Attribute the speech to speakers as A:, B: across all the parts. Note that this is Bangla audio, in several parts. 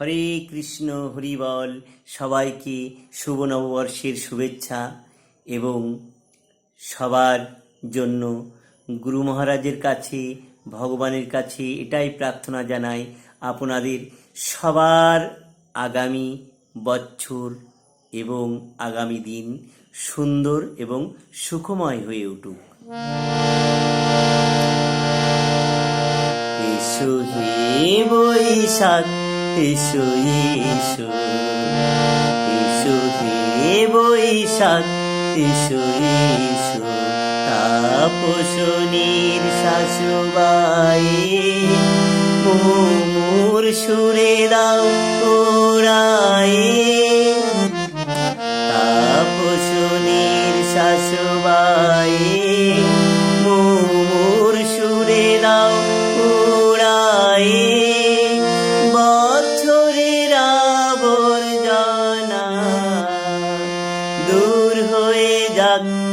A: হরে কৃষ্ণ হরিবল সবাইকে শুভ নববর্ষের শুভেচ্ছা এবং সবার জন্য গুরু মহারাজের কাছে, ভগবানের কাছে এটাই প্রার্থনা জানাই আপনাদের সবার আগামী বছর এবং আগামী দিন সুন্দর এবং সুখময় হয়ে উঠুক। বৈশাখ এসো এসো এসো হে বৈশাখ এসো এসো তাপসনীর শাশুবাই। মোর সুরে দাও ওরায়ে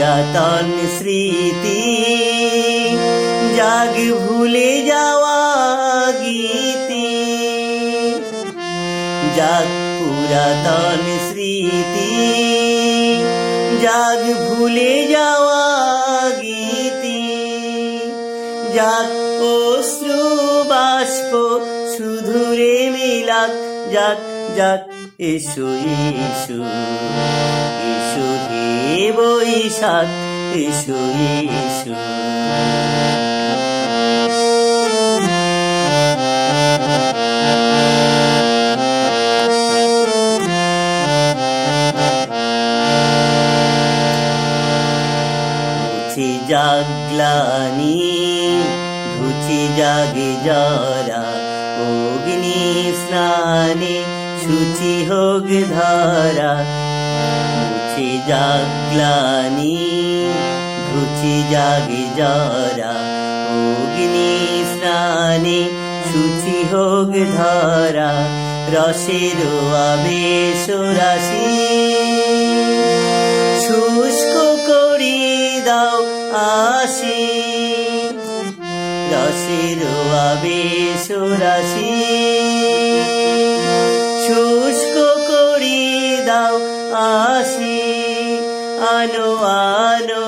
A: পুরাতন স্মৃতি। জাগ ভুলে যাওয়া গীতি। যাক পুরাতন স্মৃতি। জাগ ভুলে যাওয়া গীতি। যাক অশ্রু বাষ্প শুধুরে মিলাক। যাক যাক এসো এসো হে বৈশাখ এসো মুছে জাগলানি ঘুচি জাগে যারা অগ্নি স্নানে শুচি হোক ধারা। মুছে জাগলানি, ঘুচি জাগে জরা, অগ্নি স্নানে শুচি হোক ধরা, রসের আবেশ রাশি। শুষ্ক করি দাও আসি রসের আবেশ রাশি। শুষ্ক করি দাও আসি আনো আনো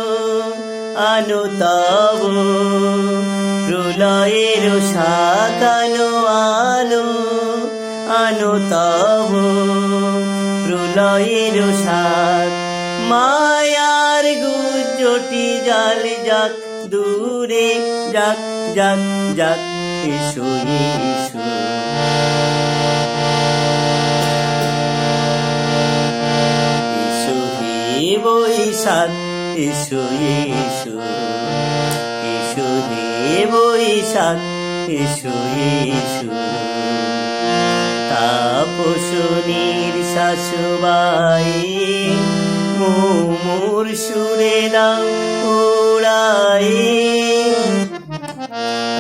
A: আনো তব। প্রলয়ের সাকানো আলো, আনো তব। প্রলয়ের সাত মায়ার গুজটি জাল যাক, দূরে যাক যাক যাক, এসো এসো। এসো এসো এসো হে বৈশাখ এসো এসো তাপসনীর শাশুবাই মোর সুরে দাও ওড়ায়ে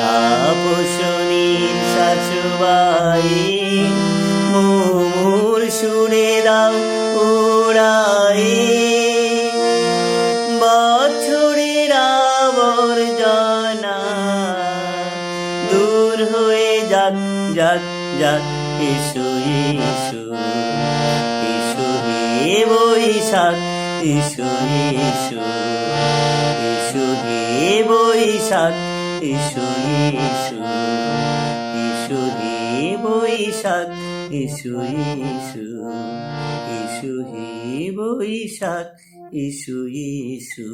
A: তাপসনীর শাশুবাই মোর সুরে ওড়ায়ে যাক যাক যাক এসো এসো এসো হে বৈশাখ এসো এসো এসো হে বৈশাখ এসো এসো এসো হে বৈশাখ এসো এসো এসো হে বৈশাখ এসো এসো